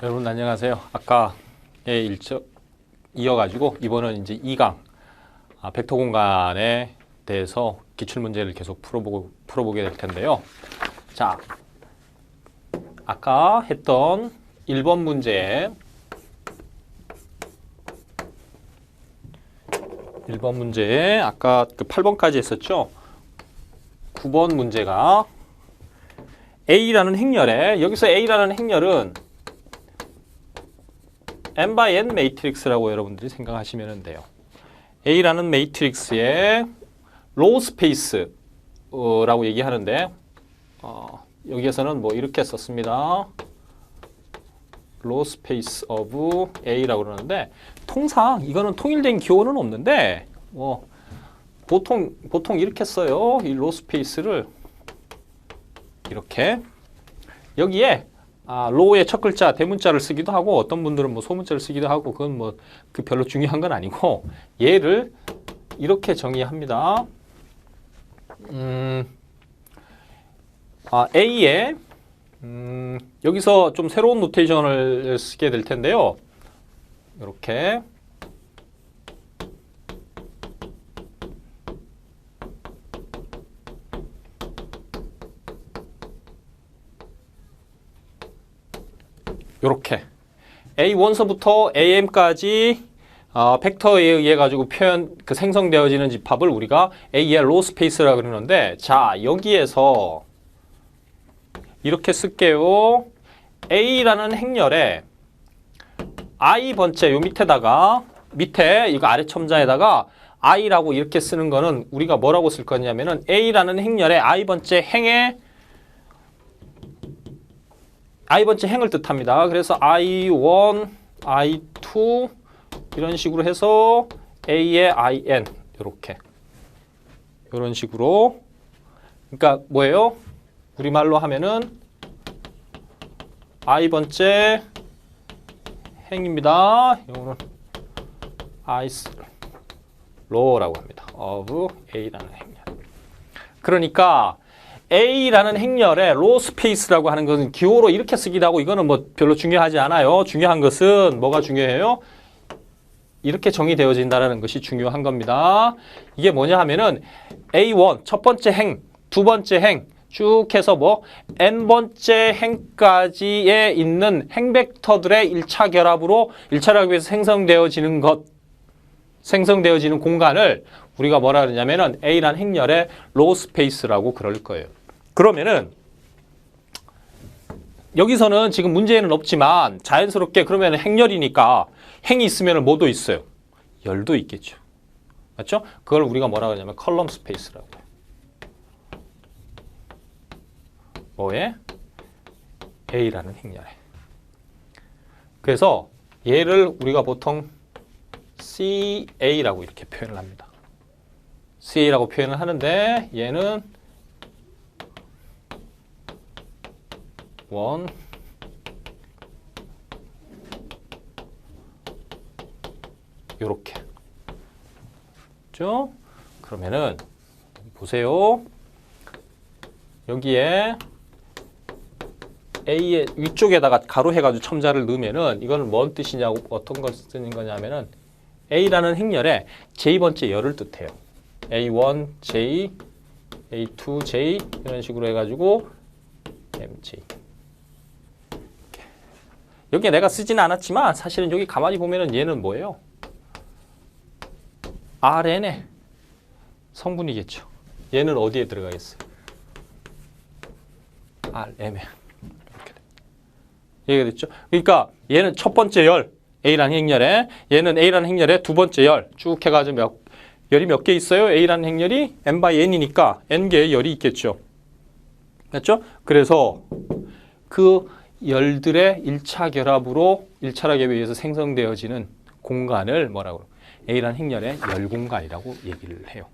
여러분 안녕하세요. 아까의 일정 이어가지고 이번은 이제 2강 아, 벡터 공간에 대해서 기출 문제를 계속 풀어보고 풀어보게 될 텐데요. 자, 아까 했던 1번 문제 1번 문제 아까 그 8번까지 했었죠. 9번 문제가 A라는 행렬에 여기서 A라는 행렬은 n by n 매트릭스라고 여러분들이 생각하시면 돼요. A라는 매트릭스의 로우 스페이스라고 얘기하는데 어, 여기에서는 뭐 이렇게 썼습니다. 로우 스페이스 오브 A라고 그러는데 통상 이거는 통일된 기호는 없는데 뭐 보통 보통 이렇게 써요. 이 로우 스페이스를 이렇게 여기에 아, 로우의 첫 글자 대문자를 쓰기도 하고 어떤 분들은 뭐 소문자를 쓰기도 하고 그건 뭐 그 별로 중요한 건 아니고 얘를 이렇게 정의합니다. 음, 아, A에 음, 여기서 좀 새로운 노테이션을 쓰게 될 텐데요. 이렇게 요렇게 A1서부터 AM까지 어, 팩터에 의해 가지고 표현 그 생성되어지는 집합을 우리가 A의 로 스페이스라 그러는데 자 여기에서 이렇게 쓸게요. A라는 행렬에 I 번째 요 밑에다가 밑에 이거 아래 첨자에다가 I라고 이렇게 쓰는 거는 우리가 뭐라고 쓸 거냐면은 A라는 행렬에 I 번째 행에 i 번째 행을 뜻합니다. 그래서 i1, i2 이런 식으로 해서 a의 in 이렇게 이런 식으로 그러니까 뭐예요? 우리말로 하면은 i 번째 행입니다. 이거는 i 로라고 합니다. of a라는 행렬. 그러니까 A라는 행렬에 로 스페이스라고 하는 것은 기호로 이렇게 쓰기도 하고 이거는 뭐 별로 중요하지 않아요. 중요한 것은 뭐가 중요해요? 이렇게 정의되어진다는 것이 중요한 겁니다. 이게 뭐냐 하면은 A1 첫 번째 행, 두 번째 행 쭉 해서 뭐 n번째 행까지에 있는 행벡터들의 1차 결합으로 1차 결합에서 생성되어지는 것 생성되어지는 공간을 우리가 뭐라 그러냐면은 A라는 행렬의 로우 스페이스라고 그럴 거예요. 그러면은 여기서는 지금 문제는 없지만 자연스럽게 그러면 행렬이니까 행이 있으면 뭐도 있어요? 열도 있겠죠. 맞죠? 그걸 우리가 뭐라 그러냐면 컬럼 스페이스라고. 뭐에? A라는 행렬에. 그래서 얘를 우리가 보통 CA라고 이렇게 표현을 합니다. CA라고 표현을 하는데 얘는 원 요렇게 그죠? 그러면은 보세요. 여기에 A의 위쪽에다가 가로 해가지고 첨자를 넣으면은 이거는 뭔 뜻이냐고 어떤 걸 쓰는 거냐면은 A라는 행렬에 J번째 열을 뜻해요. A1, J, A2, J 이런 식으로 해가지고 MJ 여기에 내가 쓰지는 않았지만 사실은 여기 가만히 보면은 얘는 뭐예요? RN의 성분이겠죠. 얘는 어디에 들어가겠어요? RM에 이렇게 됩니다. 이해가 됐죠? 그러니까 얘는 첫 번째 열 A라는 행렬에 얘는 A라는 행렬에 두 번째 열 쭉 해가지고 몇 열이 몇 개 있어요? A라는 행렬이 n by n이니까 n 개의 열이 있겠죠. 맞죠? 그래서 그 열들의 1차 결합으로 1차 결합에 의해서 생성되어지는 공간을 뭐라고 A라는 행렬의 열 공간이라고 얘기를 해요.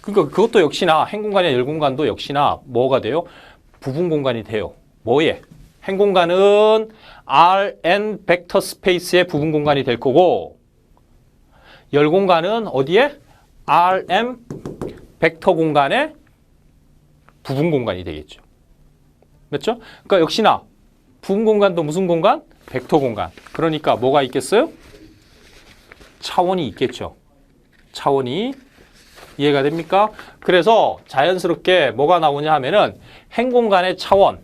그러니까 그것도 역시나 행 공간의 열 공간도 역시나 뭐가 돼요? 부분 공간이 돼요. 뭐에? 행 공간은 Rn 벡터 스페이스의 부분 공간이 될 거고 열 공간은 어디에? Rm 벡터 공간의 부분 공간이 되겠죠. 맞죠? 그러니까 역시나 부분 공간도 무슨 공간? 벡터 공간. 그러니까 뭐가 있겠어요? 차원이 있겠죠. 차원이 이해가 됩니까? 그래서 자연스럽게 뭐가 나오냐 하면은 행 공간의 차원.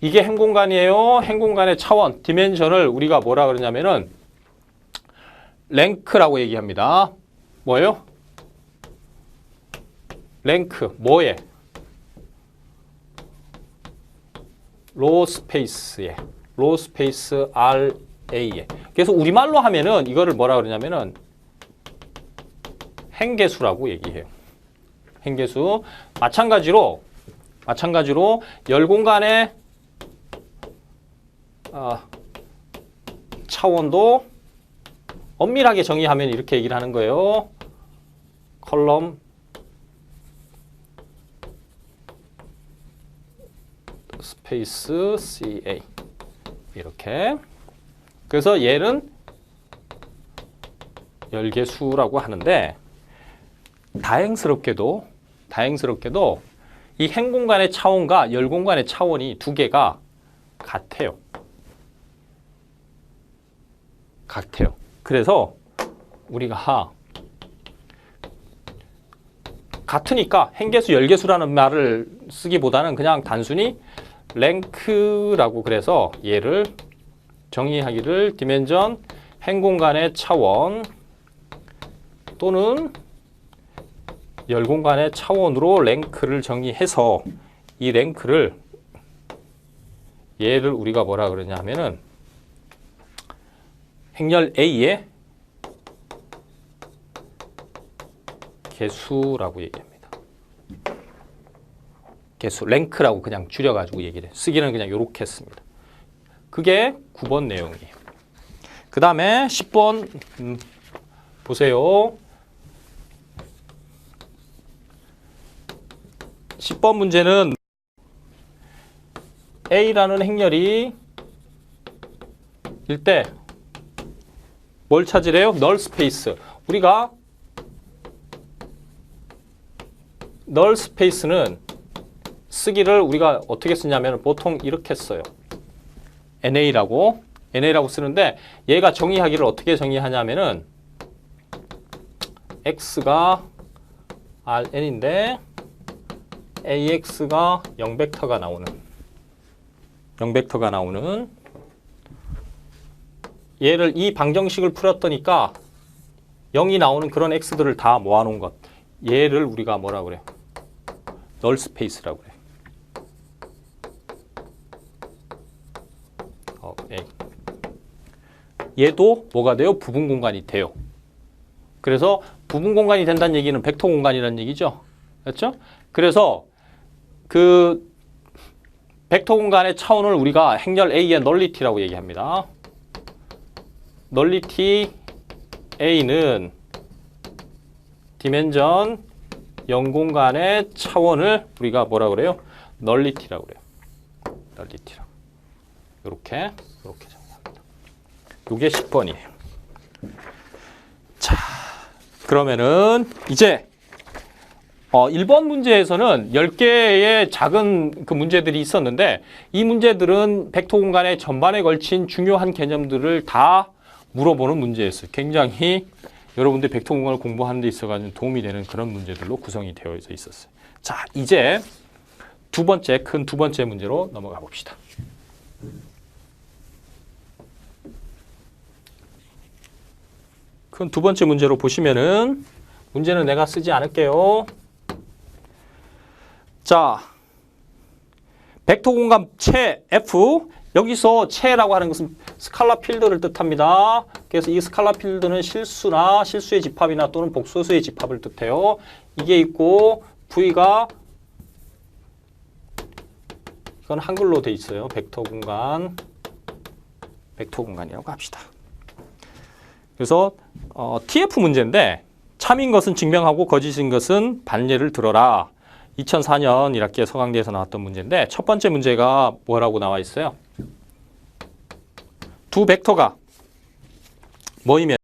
이게 행 공간이에요. 행 공간의 차원, 디멘션을 우리가 뭐라 그러냐면은 랭크라고 얘기합니다. 뭐예요? 랭크 뭐에? 로 스페이스에 로 스페이스 RA에 그래서 우리말로 하면은 이거를 뭐라 그러냐면은 행계수라고 얘기해요. 행계수 마찬가지로 마찬가지로 열 공간의 아, 차원도 엄밀하게 정의하면 이렇게 얘기를 하는 거예요. 컬럼 스페이스 CA 이렇게 그래서 얘는 열계수라고 하는데 다행스럽게도 다행스럽게도 이 행공간의 차원과 열공간의 차원이 두 개가 같아요. 같아요. 그래서 우리가 같으니까 행계수, 열계수라는 말을 쓰기보다는 그냥 단순히 랭크라고 그래서 얘를 정의하기를 디멘전 행공간의 차원 또는 열공간의 차원으로 랭크를 정의해서 이 랭크를 얘를 우리가 뭐라 그러냐 하면은 행렬 A의 개수라고 얘기합니다. 개수, 랭크라고 그냥 줄여가지고 얘기를 해요. 쓰기는 그냥 이렇게 했습니다. 그게 9번 내용이에요. 그 다음에 10번 음, 보세요. 10번 문제는 A라는 행렬이 일 때 뭘 찾으래요? 널 스페이스. 우리가 널 스페이스는 쓰기를 우리가 어떻게 쓰냐면 보통 이렇게 써요. NA라고 NA라고 쓰는데 얘가 정의하기를 어떻게 정의하냐면은 X가 RN인데 AX가 0벡터가 나오는 0벡터가 나오는 얘를 이 방정식을 풀었더니까 0이 나오는 그런 x들을 다 모아놓은 것. 얘를 우리가 뭐라 그래요? 널 스페이스라고 그래요. 어, A. 얘도 뭐가 돼요? 부분 공간이 돼요. 그래서 부분 공간이 된다는 얘기는 벡터 공간이라는 얘기죠. 그렇죠? 그래서 그 벡터 공간의 차원을 우리가 행렬 A의 널리티라고 얘기합니다. 널리티 A는 디멘전 0공간의 차원을 우리가 뭐라 그래요? 널리티라고 그래요. 널리티라고. 이렇게 이렇게 이게 10번이에요. 자, 그러면은 이제 어, 1번 문제에서는 10개의 작은 그 문제들이 있었는데 이 문제들은 벡터 공간의 전반에 걸친 중요한 개념들을 다 물어보는 문제였어요. 굉장히 여러분들 벡터 공간을 공부하는 데 있어가지고 도움이 되는 그런 문제들로 구성이 되어 있었어요. 자, 이제 두 번째, 큰 두 번째 문제로 넘어가 봅시다. 큰두 번째 문제로 보시면은 문제는 내가 쓰지 않을게요. 자, 벡터 공간 채 F 여기서 채라고 하는 것은 스칼라 필드를 뜻합니다. 그래서 이 스칼라 필드는 실수나 실수의 집합이나 또는 복소수의 집합을 뜻해요. 이게 있고 V가 이건 한글로 돼 있어요. 벡터 공간 벡터 공간이라고 합시다. 그래서 어, TF 문제인데 참인 것은 증명하고 거짓인 것은 반례를 들어라. 2004년 1학기에 서강대에서 나왔던 문제인데 첫 번째 문제가 뭐라고 나와 있어요? 두 벡터가 모이면